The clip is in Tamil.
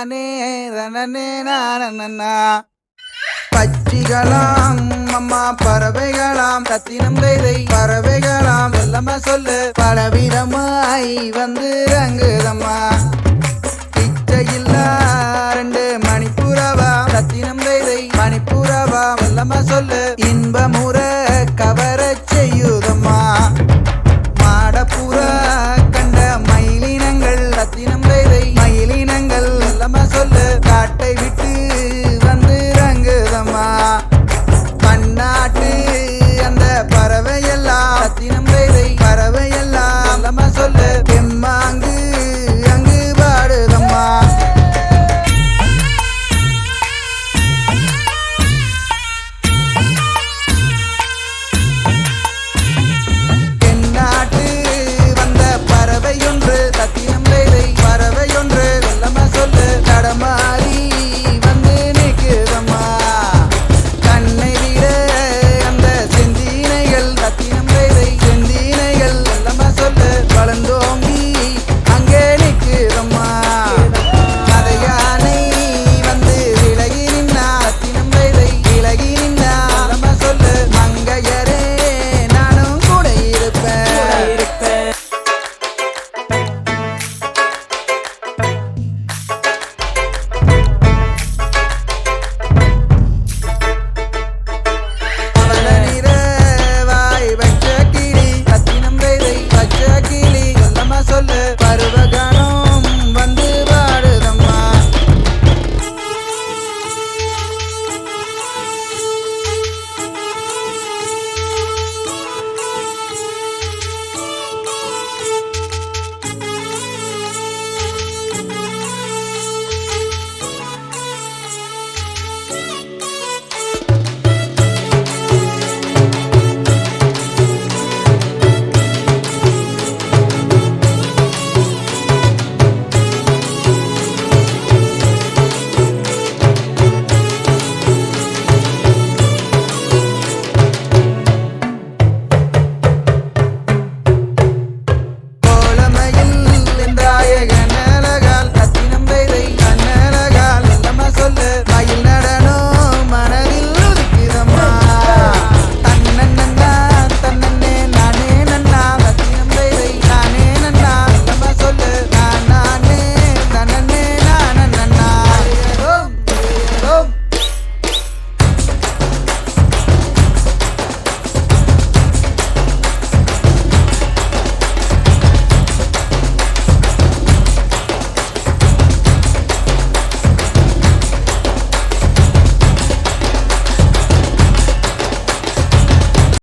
நானே ரனே நானண்ணா பச்சிகளாம் அம்மா பறவைகளாம் சத்தினம் கைதை பறவைகளாம் செல்லம்மா சொல்லு. பலவிதமாய் வந்து ரங்குதம்மா. பிச்சையில்லா ரெண்டு மணிப்புறவா சத்தினம் கைதை மணிப்புறவா செல்லம்மா சொல்லு. இன்பமுறை